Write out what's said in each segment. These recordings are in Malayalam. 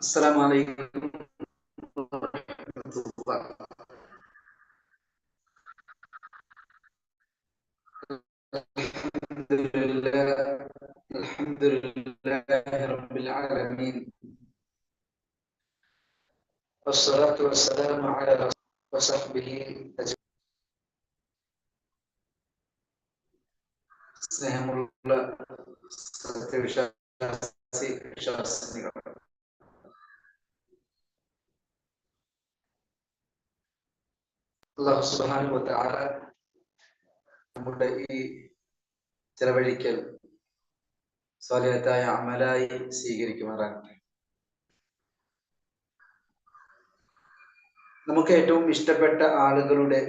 السلام عليكم ورحمة الله الحمد لله الحمد لله رب العالمين والصلاة والسلام على رسول وصحبه أجمعين സ്നേഹമുള്ള സത്യവിശ്വാസി വിശ്വാസികൾ അള്ളാഹു സുബ്ഹാനഹു വ തആല നമ്മുടെ ഈ ചെലവഴിക്കൽ സ്വാലിഹത്തായ അമലായി സ്വീകരിക്കുമാറാകട്ടെ. നമുക്ക് ഏറ്റവും ഇഷ്ടപ്പെട്ട ആളുകളുടെ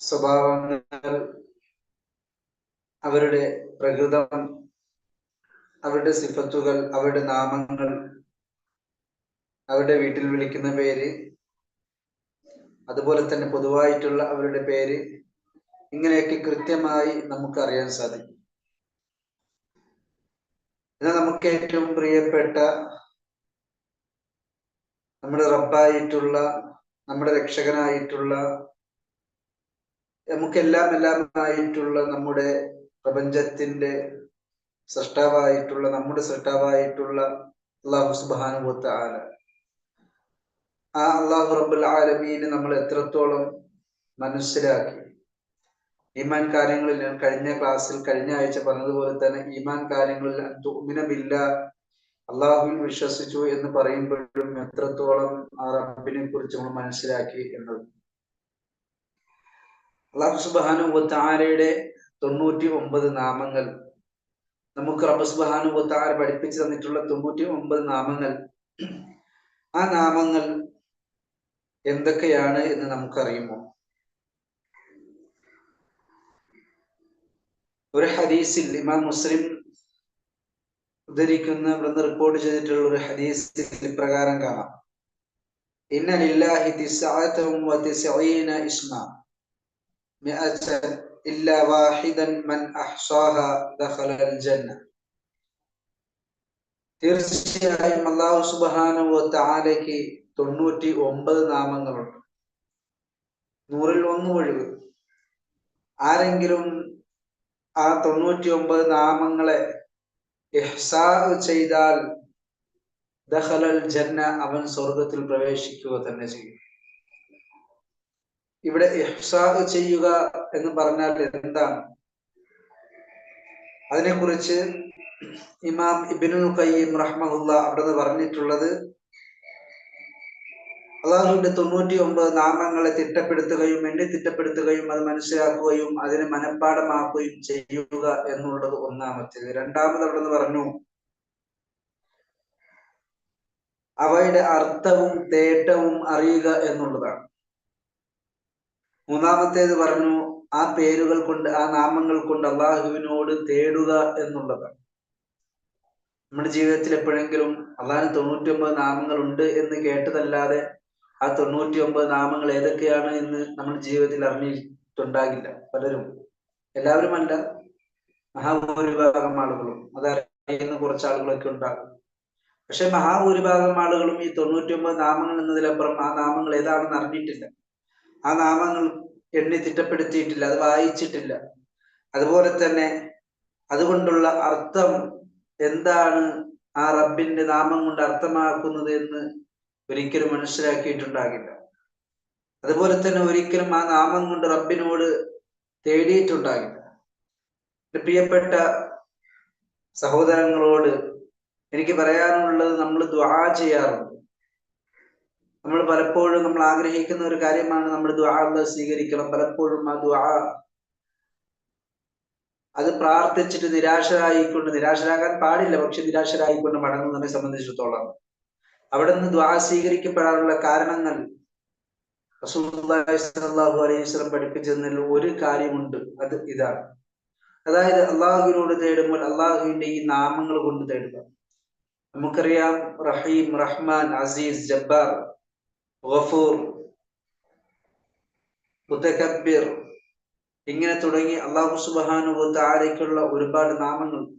സ്വഭാവങ്ങൾ അവരുടെ പ്രകൃതം അവരുടെ സിഫത്തുകൾ അവരുടെ നാമങ്ങൾ അവരുടെ വീട്ടിൽ വിളിക്കുന്ന പേര് അതുപോലെ തന്നെ പൊതുവായിട്ടുള്ള അവരുടെ പേര് ഇങ്ങനെയൊക്കെ കൃത്യമായി നമുക്ക് അറിയാൻ സാധിക്കും. എന്നാൽ നമുക്ക് ഏറ്റവും പ്രിയപ്പെട്ട നമ്മുടെ റബ്ബായിട്ടുള്ള നമ്മുടെ രക്ഷകനായിട്ടുള്ള നമുക്കെല്ലാം എല്ലാം ആയിട്ടുള്ള നമ്മുടെ പ്രപഞ്ചത്തിന്റെ സൃഷ്ടാവായിട്ടുള്ള നമ്മുടെ സൃഷ്ടാവായിട്ടുള്ള അള്ളാഹു സുബാനുഭൂത്ത ആല ആ അള്ളാഹു റബ്ബുൽ ആലമീനെ നമ്മൾ എത്രത്തോളം മനസ്സിലാക്കി. ഈമാൻ കാര്യങ്ങളിൽ ഞാൻ കഴിഞ്ഞ ക്ലാസ്സിൽ കഴിഞ്ഞ ആഴ്ച പറഞ്ഞതുപോലെ തന്നെ ഈമാൻ കാര്യങ്ങളിൽ തുമിനമില്ല അള്ളാഹുവിൽ വിശ്വസിച്ചു എന്ന് പറയുമ്പോഴും എത്രത്തോളം ആ റബ്ബിനെ കുറിച്ച് നമ്മൾ മനസ്സിലാക്കി എന്നത്. അള്ളാഹു സുബാനു താരയുടെ തൊണ്ണൂറ്റി ഒമ്പത് നാമങ്ങൾ. നമുക്ക് റബ്ബ് താര പഠിപ്പിച്ചു തന്നിട്ടുള്ള തൊണ്ണൂറ്റി ഒമ്പത് നാമങ്ങൾ. ആ നാമങ്ങൾ എന്തൊക്കെയാണ് എന്ന് നമുക്കറിയുമോ? ഒരു ഹദീസിൽ ഇമാം മുസ്ലിം ഉദ്ധരിക്കുന്ന ഇവിടുന്ന് റിപ്പോർട്ട് ചെയ്തിട്ടുള്ള ഒരു ഹദീസിൽ പ്രകാരം കാണാം. ഇന്ന ഇല്ലാ വാഹിദൻ മൻ തീർച്ചയായും തൊണ്ണൂറ്റി ഒമ്പത് നാമങ്ങളുണ്ട്. നൂറിൽ ഒന്ന് ഒഴിവ്. ആരെങ്കിലും ആ തൊണ്ണൂറ്റി ഒമ്പത് നാമങ്ങളെ ചെയ്താൽ ദഹലൽ ജന്ന അവൻ സ്വർഗത്തിൽ പ്രവേശിക്കുക തന്നെ ചെയ്യും. ഇവിടെ ഇഹ്സാ ചെയ്യുക എന്ന് പറഞ്ഞാൽ എന്താണ്? അതിനെക്കുറിച്ച് ഇമാം ഇബിനുൽ ഖയ്യിം റഹ്മുള്ള അവിടെ നിന്ന് പറഞ്ഞിട്ടുള്ളത് അള്ളാഹുവിന്റെ തൊണ്ണൂറ്റി ഒമ്പത് നാമങ്ങളെ തിട്ടപ്പെടുത്തുകയും എണ്ണി തിട്ടപ്പെടുത്തുകയും അത് മനസ്സിലാക്കുകയും അതിനെ മനഃപ്പാടമാക്കുകയും ചെയ്യുക എന്നുള്ളത് ഒന്നാമത്തേത്. രണ്ടാമത് അവിടെ നിന്ന് പറഞ്ഞു അവയുടെ അർത്ഥവും തേട്ടവും അറിയുക എന്നുള്ളതാണ്. മൂന്നാമത്തേത് പറഞ്ഞു ആ പേരുകൾ കൊണ്ട് ആ നാമങ്ങൾ കൊണ്ട് അള്ളാഹുവിനോട് തേടുക എന്നുള്ളതാണ്. നമ്മുടെ ജീവിതത്തിൽ എപ്പോഴെങ്കിലും അള്ളാഹിന് തൊണ്ണൂറ്റി ഒമ്പത് നാമങ്ങൾ ഉണ്ട് എന്ന് കേട്ടതല്ലാതെ ആ തൊണ്ണൂറ്റി ഒമ്പത് നാമങ്ങൾ ഏതൊക്കെയാണ് എന്ന് നമ്മൾ ജീവിതത്തിൽ അറിഞ്ഞിട്ടുണ്ടാകില്ല പലരും. എല്ലാവരും അല്ല മഹാഭൂരിഭാഗം ആളുകളും. അതറിയുന്ന കുറച്ച് ആളുകളൊക്കെ ഉണ്ടാകും. പക്ഷെ മഹാഭൂരിഭാഗം ആളുകളും ഈ തൊണ്ണൂറ്റി ഒമ്പത് നാമങ്ങൾ എന്നതിലപ്പുറം ആ നാമങ്ങൾ ഏതാണെന്ന് അറിഞ്ഞിട്ടില്ല. ആ നാമങ്ങൾ എണ്ണി തിട്ടപ്പെടുത്തിയിട്ടില്ല അത് വായിച്ചിട്ടില്ല. അതുപോലെ തന്നെ അതുകൊണ്ടുള്ള അർത്ഥം എന്താണ് ആ റബ്ബിന്റെ നാമം കൊണ്ട് അർത്ഥമാക്കുന്നത് എന്ന് ഒരിക്കലും മനസ്സിലാക്കിയിട്ടുണ്ടാകില്ല അതുപോലെ തന്നെ ഒരിക്കലും ആ നാമം കൊണ്ട് റബ്ബിനോട് തേടിയിട്ടുണ്ടാകില്ല. പ്രിയപ്പെട്ട സഹോദരങ്ങളോട് എനിക്ക് പറയാനുള്ളത് നമ്മൾ ദ്വാ ചെയ്യാറുണ്ട്. നമ്മൾ പലപ്പോഴും നമ്മൾ ആഗ്രഹിക്കുന്ന ഒരു കാര്യമാണ് നമ്മൾ ദ്വാ സ്വീകരിക്കണം. പലപ്പോഴും ആ ദ്വാ അത് പ്രാർത്ഥിച്ചിട്ട് നിരാശരായിക്കൊണ്ട് നിരാശരാകാൻ പാടില്ല. പക്ഷെ നിരാശരായിക്കൊണ്ട് മടങ്ങുന്നതിനെ സംബന്ധിച്ചിടത്തോളം അവിടെ നിന്ന് ദ്വാ സ്വീകരിക്കപ്പെടാനുള്ള കാരണങ്ങൾ റസൂല്ലാഹു അലൈഹി പഠിപ്പിച്ചതിൽ ഒരു കാര്യമുണ്ട്. അത് ഇതാണ്. അതായത് അള്ളാഹുവിനോട് തേടുമ്പോൾ അള്ളാഹുവിന്റെ ഈ നാമങ്ങൾ കൊണ്ട് തേടുക. നമുക്കറിയാം റഹീം റഹ്മാൻ അസീസ് ജബ്ബാർ ഗഫൂർ മുത്തക്കബിർ ഇങ്ങനെ തുടങ്ങി അള്ളാഹു സുബാനുഭൂത്ത ആരേക്കുള്ള ഒരുപാട് നാമങ്ങൾ.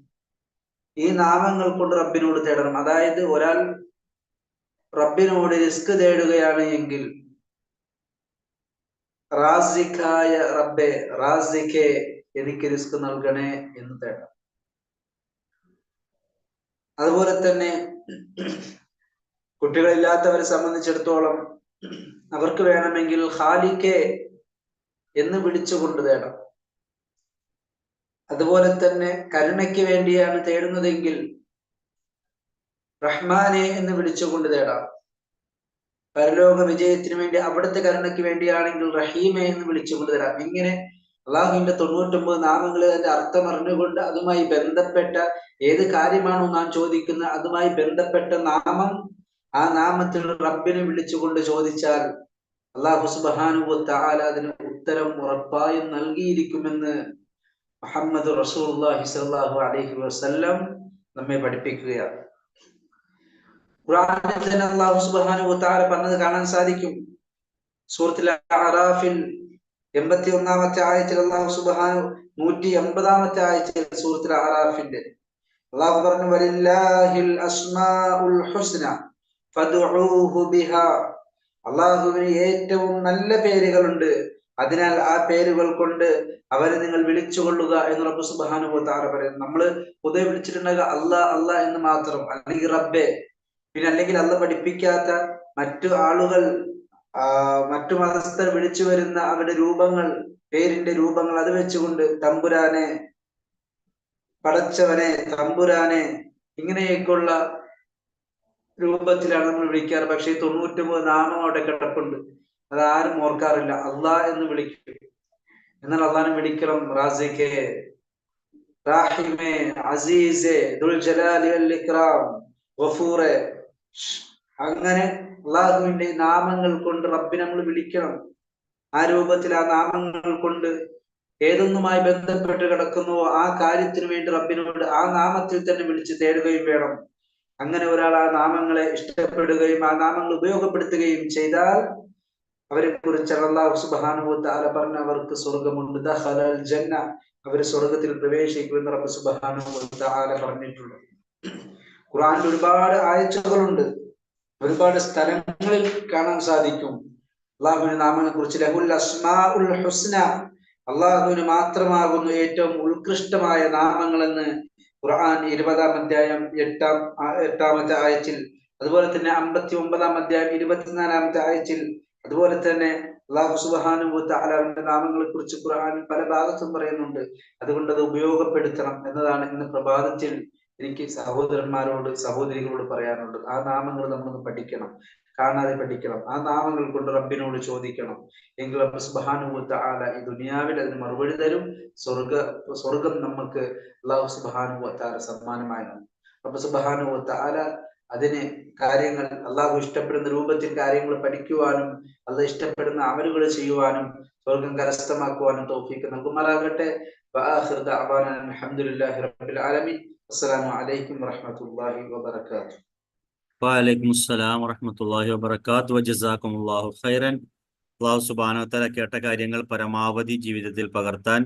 ഈ നാമങ്ങൾ കൊണ്ട് റബ്ബിനോട് തേടണം. അതായത് ഒരാൾ റബ്ബിനോട് റിസ്ക് തേടുകയാണ് എങ്കിൽ റാസിഖായ റബ്ബെ റാസിഖെ എനിക്ക് റിസ്ക് നൽകണേ എന്ന് തേടാം. അതുപോലെ തന്നെ കുട്ടികളില്ലാത്തവരെ സംബന്ധിച്ചിടത്തോളം അവർക്ക് വേണമെങ്കിൽ ഖാലിക്കെ എന്ന് വിളിച്ചുകൊണ്ട് തേടാം. അതുപോലെ തന്നെ കരുണയ്ക്ക് വേണ്ടിയാണ് തേടുന്നതെങ്കിൽ റഹ്മാനെ എന്ന് വിളിച്ചുകൊണ്ട് തേടാം. പരലോക വിജയത്തിന് വേണ്ടി അവിടുത്തെ കരുണയ്ക്ക് വേണ്ടിയാണെങ്കിൽ റഹീമെ എന്ന് വിളിച്ചുകൊണ്ട് തരാം ഇങ്ങനെ അള്ളാഹുവിന്റെ തൊണ്ണൂറ്റൊമ്പത് നാമങ്ങളിൽ അതിന്റെ അർത്ഥം അറിഞ്ഞുകൊണ്ട് അതുമായി ബന്ധപ്പെട്ട ഏത് കാര്യമാണോ നാം ചോദിക്കുന്നത് അതുമായി ബന്ധപ്പെട്ട നാമം ആ നാമത്തിൽ റബ്ബിനെ വിളിച്ചുകൊണ്ട് ചോദിച്ചാൽ അള്ളാഹു സുബാനുവത്ത ആല അതിന് ഉത്തരം ഉറപ്പായും നൽകിയിരിക്കുമെന്ന് മുഹമ്മദ് അലഹി അലൈഹി വസല്ലം നമ്മെ പഠിപ്പിക്കുകയാണ്. ഖുർആനിൽ തന്നെ അള്ളാഹു വതആല പറഞ്ഞത് കാണാൻ സാധിക്കും. സൂറത്തിൽ അറാഫിൽ എൺപത്തി ഒന്നാമത്തെ ആയത്തിൽ അള്ളാഹു സുബ്ഹാനഹു നൂറ്റി എൺപതാമത്തെ ആയത്തിൽ സൂറത്തിൽ അറാഫിന്റെ അള്ളാഹു പറഞ്ഞു വലില്ലാഹിൽ അസ്മാഉൽ ഹുസ്ന ഫദ്ഉഹു ബിഹാ. അള്ളാഹുവിന് ഏറ്റവും നല്ല പേരുകളുണ്ട്. അതിനാൽ ആ പേരുകൾ കൊണ്ട് അവരെ നിങ്ങൾ വിളിച്ചുകൊള്ളുക എന്ന് റബ്ബ് സുബ്ഹാനഹു വതആല പറയുന്നു. നമ്മൾ പൊതുവെ വിളിച്ചിട്ടുണ്ടെങ്കിൽ അല്ലാ അല്ലാ എന്ന് മാത്രം അല്ലെങ്കിൽ റബ്ബെ. പിന്നെ അല്ലെങ്കിൽ അല്ല പഠിപ്പിക്കാത്ത മറ്റു ആളുകൾ മറ്റു മതസ്ഥർ വിളിച്ചു വരുന്ന അവരുടെ രൂപങ്ങൾ പേരിന്റെ രൂപങ്ങൾ അത് വെച്ചുകൊണ്ട് തമ്പുരാനെ പടച്ചവനെ തമ്പുരാനെ ഇങ്ങനെയൊക്കെയുള്ള രൂപത്തിലാണ് നമ്മൾ വിളിക്കാറ്. പക്ഷെ തൊണ്ണൂറ്റൊമ്പത് നാമം അവിടെ കിടപ്പുണ്ട്. അത് ആരും ഓർക്കാറില്ല. അള്ളാ എന്ന് വിളിക്കും. എന്നാൽ അള്ളാഹിനെ വിളിക്കണം. റാസിഖെ റാഹിമെ അസീസെ ദുൽ ജലാലി വൽ ഇക്റാം ഗഫൂറെ അങ്ങനെ അള്ളാഹുവിന്റെ നാമങ്ങൾ കൊണ്ട് റബ്ബിനെ നമ്മൾ വിളിക്കണം. ആ രൂപത്തിൽ ആ നാമങ്ങൾ കൊണ്ട് ഏതൊന്നുമായി ബന്ധപ്പെട്ട് കിടക്കുന്നുവോ ആ കാര്യത്തിന് വേണ്ടി റബ്ബിനോട് ആ നാമത്തിൽ തന്നെ വിളിച്ച് തേടുകയും വേണം. അങ്ങനെ ഒരാൾ ആ നാമങ്ങളെ ഇഷ്ടപ്പെടുകയും ആ നാമങ്ങൾ ഉപയോഗപ്പെടുത്തുകയും ചെയ്താൽ അവരെ കുറിച്ച് അള്ളാഹു സുബാനുഭൂത്താല പറഞ്ഞ അവർക്ക് സ്വർഗമുണ്ട് ദഖലൽ ജന്ന. സ്വർഗത്തിൽ പ്രവേശിക്കുമെന്ന് റബ്ബ് സുബ്ഹാനഹു തആല പറഞ്ഞിട്ടുണ്ട്. ഖുർആനിൽ ഒരുപാട് ആഴ്ചകളുണ്ട് ഒരുപാട് സ്ഥലങ്ങളിൽ കാണാൻ സാധിക്കും. അള്ളാഹുവിന്റെ നാമനെ കുറിച്ച് ലഹുൽ അസ്മാഉൽ ഹുസ്ന അള്ളാഹുവിന് മാത്രമാകുന്നു ഏറ്റവും ഉത്കൃഷ്ടമായ നാമങ്ങളെന്ന് ഖുർആൻ ഇരുപതാം അധ്യായം എട്ടാം എട്ടാമത്തെ ആയത്തിൽ അതുപോലെ തന്നെ അമ്പത്തി ഒമ്പതാം അധ്യായം ഇരുപത്തിനാലാമത്തെ ആയത്തിൽ അതുപോലെ തന്നെ അള്ളാഹു സുബാനു താലാവിന്റെ നാമങ്ങളെ കുറിച്ച് ഖുർആൻ പല ഭാഗത്തും പറയുന്നുണ്ട്. അതുകൊണ്ട് അത് ഉപയോഗപ്പെടുത്തണം എന്നതാണ് ഇന്ന് പ്രഭാതത്തിൽ എനിക്ക് സഹോദരന്മാരോട് സഹോദരികളോട് പറയാനുണ്ട് ആ നാമങ്ങൾ നമ്മളൊന്ന് പഠിക്കണം കാണാതെ പഠിക്കണം ആ നാമങ്ങൾ കൊണ്ട് റബ്ബിനോട് ചോദിക്കണം. എങ്കിൽ റബ്ബ് സുബാനുഭൂത്ത ആല ഈ ദുനിയാവിൽ അതിന് മറുപടി തരും. സ്വർഗ സ്വർഗം നമുക്ക് അള്ളാഹു സുബാനുഭൂത്ത ആല സമ്മാനമായി റബ്ബ് സുബാനുഭൂത്ത ആല അതിന് കാര്യങ്ങൾ അള്ളാഹു ഇഷ്ടപ്പെടുന്ന രൂപത്തിൽ കാര്യങ്ങൾ പഠിക്കുവാനും അള്ളാഹ് ഇഷ്ടപ്പെടുന്ന അമലുകൾ ചെയ്യുവാനും സ്വർഗം കരസ്ഥമാക്കുവാനും തോഫിക്ക് നൽകുമാറാകട്ടെ. മാറാകട്ടെ റബ്ബിൽ ആലമീൻ. അസ്സലാമു അലൈക്കും وبركاته وعليكم السلام അസ്സലാം الله وبركاته وجزاكم الله خيرا അള്ളാഹു കേട്ട കാര്യങ്ങൾ പരമാവധി ജീവിതത്തിൽ പകർത്താൻ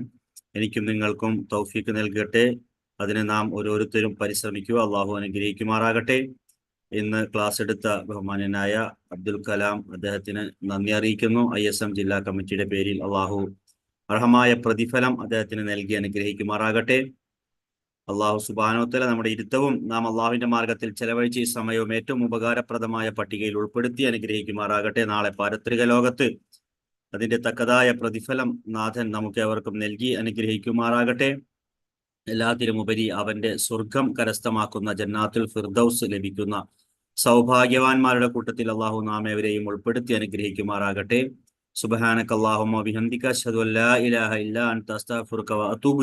എനിക്കും നിങ്ങൾക്കും തൗഫീക്ക് നൽകട്ടെ. അതിന് നാം ഓരോരുത്തരും പരിശ്രമിക്കുക. അള്ളാഹു അനുഗ്രഹിക്കുമാറാകട്ടെ. ഇന്ന് ക്ലാസ് എടുത്ത ബഹുമാനായ അബ്ദുൽ കലാം അദ്ദേഹത്തിന് നന്ദി അറിയിക്കുന്നു. ഐ എസ് എം ജില്ലാ കമ്മിറ്റിയുടെ പേരിൽ അള്ളാഹു അർഹമായ പ്രതിഫലം അദ്ദേഹത്തിന് നൽകി അനുഗ്രഹിക്കുമാറാകട്ടെ. അള്ളാഹു സുബാനോത്തല നമ്മുടെ ഇരുത്തവും നാം അള്ളാഹുവിന്റെ മാർഗത്തിൽ ചെലവഴിച്ച ഈ സമയവും ഏറ്റവും ഉപകാരപ്രദമായ പട്ടികയിൽ ഉൾപ്പെടുത്തി അനുഗ്രഹിക്കുമാറാകട്ടെ. നാളെ പാരത്രിക ലോകത്ത് അതിന്റെ തക്കതായ പ്രതിഫലം നാഥൻ നമുക്ക് അവർക്കും നൽകി അനുഗ്രഹിക്കുമാറാകട്ടെ. എല്ലാത്തിലുമുപരി അവന്റെ സ്വർഗം കരസ്ഥമാക്കുന്ന ജന്നാത്തുൽ ഫിർദൌസ് ലഭിക്കുന്ന സൗഭാഗ്യവാന്മാരുടെ കൂട്ടത്തിൽ അള്ളാഹു നാം അവരെയും ഉൾപ്പെടുത്തി അനുഗ്രഹിക്കുമാറാകട്ടെ. സുബഹാനക അല്ലാഹുമ്മ ബിഹംദിക ഇലാഹ ഇല്ലാ അൻത അസ്തഗ്ഫിറുക വ അതൂബു